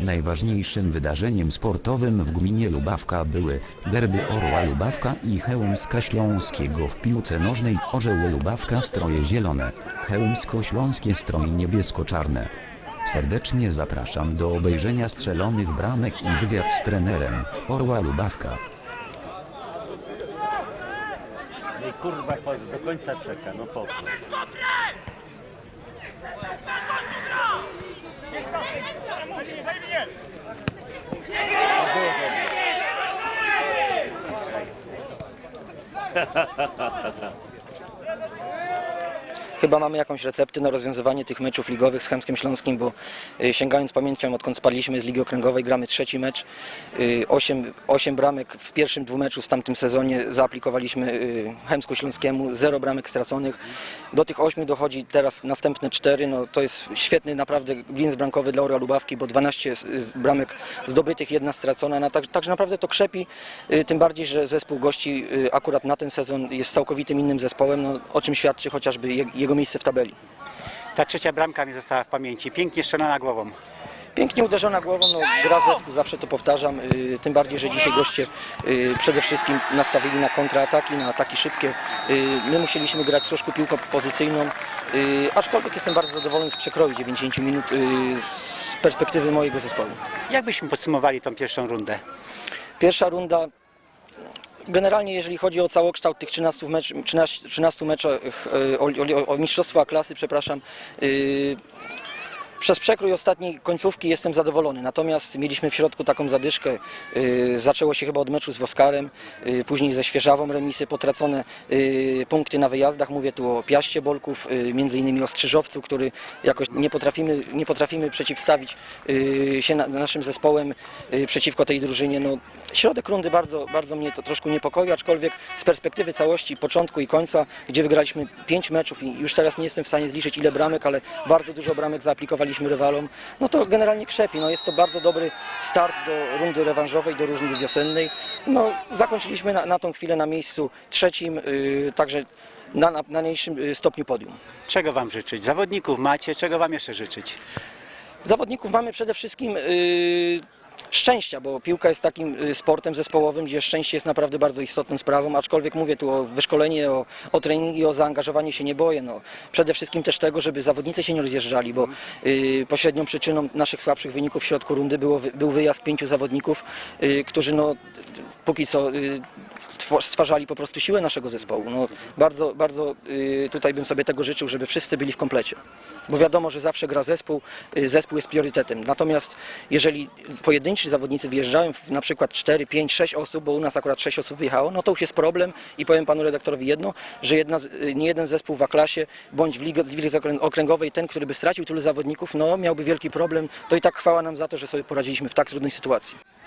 Najważniejszym wydarzeniem sportowym w gminie Lubawka były derby Orła Lubawka i Chełmska Śląskiego w piłce nożnej Orzeł Lubawka stroje zielone, Chełmsko-Śląskie stroje niebiesko-czarne. Serdecznie zapraszam do obejrzenia strzelonych bramek i wywiad z trenerem Orła Lubawka. No i kurwa do końca czeka, no po Ha ha ha ha ha. Chyba mamy jakąś receptę na rozwiązywanie tych meczów ligowych z Chemskiem Śląskim, bo y, sięgając pamięcią, odkąd spadliśmy z Ligi Okręgowej, gramy trzeci mecz. Y, Osiem, osiem bramek w pierwszym dwumeczu z tamtym sezonie zaaplikowaliśmy y, Chemsku Śląskiemu, zero bramek straconych. Do tych ośmiu dochodzi teraz następne cztery. No, to jest świetny naprawdę glins bramkowy dla Orła Lubawki, bo 12 z- z bramek zdobytych, jedna stracona. No, tak, także naprawdę to krzepi, y, tym bardziej, że zespół gości y, akurat na ten sezon jest całkowitym innym zespołem, no, o czym świadczy chociażby je- jego miejsce w tabeli. Ta trzecia bramka mi została w pamięci. Pięknie strzelona głową. Pięknie uderzona głową, no, gra zespół, zawsze to powtarzam, y, tym bardziej, że dzisiaj goście y, przede wszystkim nastawili na kontraataki, na ataki szybkie. Y, my musieliśmy grać troszkę piłką pozycyjną, y, aczkolwiek jestem bardzo zadowolony z przekroju 90 minut y, z perspektywy mojego zespołu. Jak byśmy podsumowali tą pierwszą rundę? Pierwsza runda. Generalnie jeżeli chodzi o całokształt tych 13, mecz, 13, 13 meczach y, o, o, o mistrzostwa klasy, przepraszam, y, przez przekrój ostatniej końcówki jestem zadowolony, natomiast mieliśmy w środku taką zadyszkę. y, Zaczęło się chyba od meczu z Woskarem, y, później ze Świeżawą remisy, potracone punkty na wyjazdach. Mówię tu o Piaście Bolków, między innymi o Strzyżowcu, który jakoś nie potrafimy, nie potrafimy przeciwstawić się na, naszym zespołem przeciwko tej drużynie. No, środek rundy bardzo, bardzo mnie to troszkę niepokoi, aczkolwiek z perspektywy całości, początku i końca, gdzie wygraliśmy pięć meczów i już teraz nie jestem w stanie zliczyć ile bramek, ale bardzo dużo bramek zaaplikowaliśmy rywalom, no to generalnie krzepi. No jest to bardzo dobry start do rundy rewanżowej, do rundy wiosennej. No zakończyliśmy na, na tą chwilę na miejscu trzecim, yy, także na, na, na najniższym yy, stopniu podium. Czego Wam życzyć? Zawodników macie, czego Wam jeszcze życzyć? Zawodników mamy przede wszystkim yy, szczęścia, bo piłka jest takim yy, sportem zespołowym, gdzie szczęście jest naprawdę bardzo istotną sprawą, aczkolwiek mówię tu o wyszkolenie, o, o treningi, o zaangażowanie się nie boję. No, przede wszystkim też tego, żeby zawodnicy się nie rozjeżdżali, bo yy, pośrednią przyczyną naszych słabszych wyników w środku rundy było, był wyjazd pięciu zawodników, yy, którzy no, póki co stwo- stwarzali po prostu siłę naszego zespołu. No, bardzo bardzo yy, tutaj bym sobie tego życzył, żeby wszyscy byli w komplecie. Bo wiadomo, że zawsze gra zespół, yy, zespół jest priorytetem. Natomiast jeżeli pojedynczy zawodnicy wyjeżdżają w na przykład 4, 5, 6 osób, bo u nas akurat 6 osób wyjechało, no to już jest problem i powiem panu redaktorowi jedno, że jedna, yy, nie jeden zespół w A-klasie bądź w lidze, w okręgowej, ten, który by stracił tylu zawodników, no miałby wielki problem. To i tak chwała nam za to, że sobie poradziliśmy w tak trudnej sytuacji.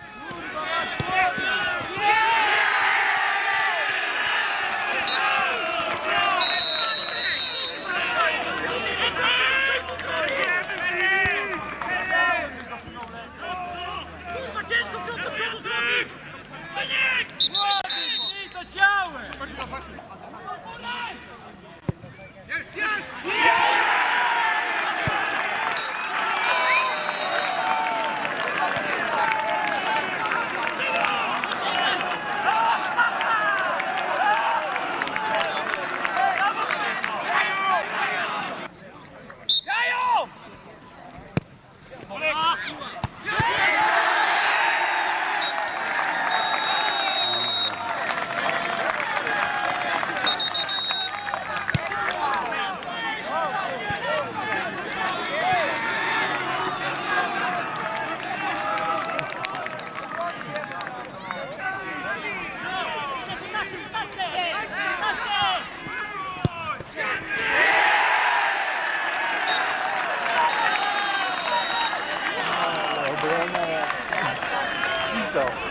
Please go.